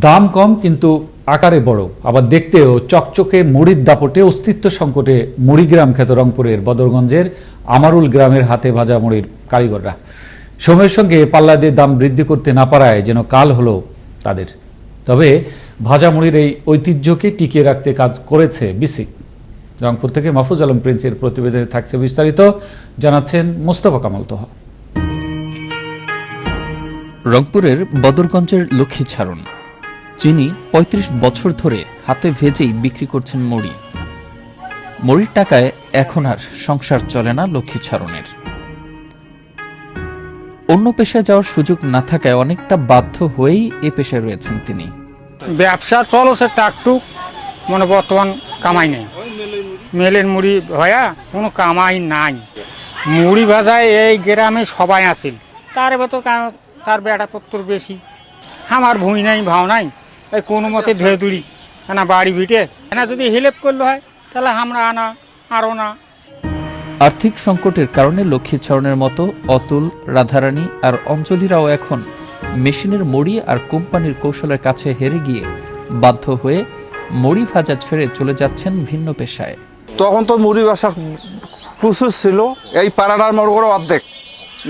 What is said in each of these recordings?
দাম কম কিন্তু আকারে বড়। আবার দেখতেও চকচকে মুড়ির দাপটে অস্তিত্ব সংকটে মুড়িগ্রাম খ্যাত রংপুরের বদরগঞ্জের আমারুল গ্রামের হাতে ভাজা মুড়ির কারিগররা। সময়ের সঙ্গে পাল্লা দিয়ে দাম বৃদ্ধি করতে না পারায় যেন কাল হলো তাদের। তবে ভাজা মুড়ির এই ঐতিহ্যকে টিকিয়ে রাখতে কাজ করেছে বিসিক রংপুর থেকে মাহফুজ আলম প্রিন্সের প্রতিবেদনে থাকছে বিস্তারিত। জানাচ্ছেন মোস্তফা কামাল তোহা। রংপুরের বদরগঞ্জের লক্ষ্মী ছাড়ন যিনি ৩৫ বছর ধরে হাতে ভেজেই বিক্রি করছেন মুড়ি। মুড়ির টাকায় এখন আর সংসার চলে না লক্ষ্মী ছাড়নের অন্য পেশায় যাওয়ার সুযোগ না থাকায় অনেকটা বাধ্য হয়েই এ পেশায় রয়েছেন তিনি। ব্যবসা চলছে টাকটুক মানে বর্তমান কামাই নেই। মেলের মুড়ি ভয়া কোনো কামাই নাই। মুড়ি ভাজায় এই গ্রামে সবাই আসিল। তার তো তার বেটা পত্র বেশি। আমার ভুঁই নাই, ভাও নাই। এই কোনো মতে ধেয়ে তুড়ি না বাড়ি ভিটে। না যদি হেল্প করলে হয় তাহলে আমরা আনা আরও না। আর্থিক সংকটের কারণে লক্ষ্মী ছাড়নের মতো অতুল রাধারানী আর অঞ্জলিরাও এখন মেশিনের মুড়ি আর কোম্পানির কৌশলের কাছে হেরে গিয়ে বাধ্য হয়ে মুড়ি ভাজা ছেড়ে চলে যাচ্ছেন ভিন্ন পেশায়। তখন তো মুড়ি ব্যবসা প্রচুর ছিল। এই পাড়াটার করো অর্ধেক।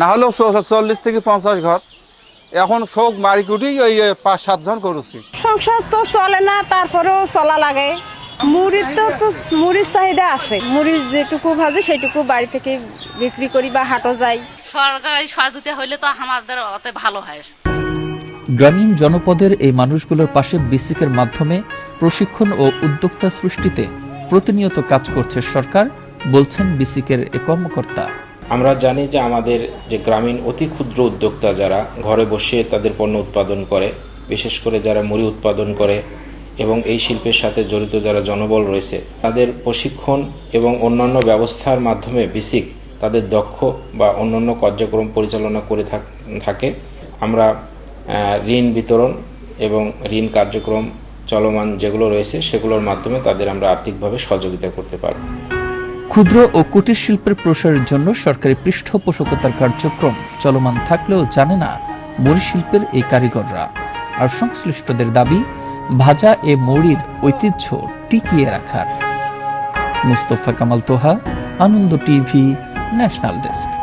না হলেও চল্লিশ থেকে পঞ্চাশ ঘর। এখন সব মারিকুটি ওই পাঁচ সাতজন করেছি। সংসার তো চলে না তারপরেও চলা লাগে। মুড়ির তো তো মুড়ির চাহিদা আছে। মুড়ির যেটুকু ভাজে সেটুকু বাড়ি থেকে বিক্রি করি বা হাটও যাই। সরকারি সহযোগিতা হইলে তো আমাদের অতে ভালো হয়। গ্রামীণ জনপদের এই মানুষগুলোর পাশে বিসিকের মাধ্যমে প্রশিক্ষণ ও উদ্যোক্তা সৃষ্টিতে প্রতিনিয়ত কাজ করছে সরকার বলছেন বিসিকের এ কর্মকর্তা। আমরা জানি যে আমাদের যে গ্রামীণ অতি ক্ষুদ্র উদ্যোক্তা যারা ঘরে বসে তাদের পণ্য উৎপাদন করে, বিশেষ করে যারা মুড়ি উৎপাদন করে এবং এই শিল্পের সাথে জড়িত যারা জনবল রয়েছে, তাদের প্রশিক্ষণ এবং অন্যান্য ব্যবস্থার মাধ্যমে বিসিক তাদের দক্ষ বা অন্যান্য কার্যক্রম পরিচালনা করে থাকে আমরা ঋণ বিতরণ এবং ঋণ কার্যক্রম চলমান যেগুলো রয়েছে সেগুলোর মাধ্যমে তাদের আমরা আর্থিকভাবে সহযোগিতা করতে পারব। ক্ষুদ্র ও কুটির শিল্পের প্রসারের জন্য সরকারি পৃষ্ঠপোষকতার কার্যক্রম চলমান থাকলেও জানে না মুড়ি শিল্পের এই কারিগররা। আর সংশ্লিষ্টদের দাবি, ভাজা এ মুড়ির ঐতিহ্য টিকিয়ে রাখার। Mustafa Kamal Toha, Ananda TV, national desk.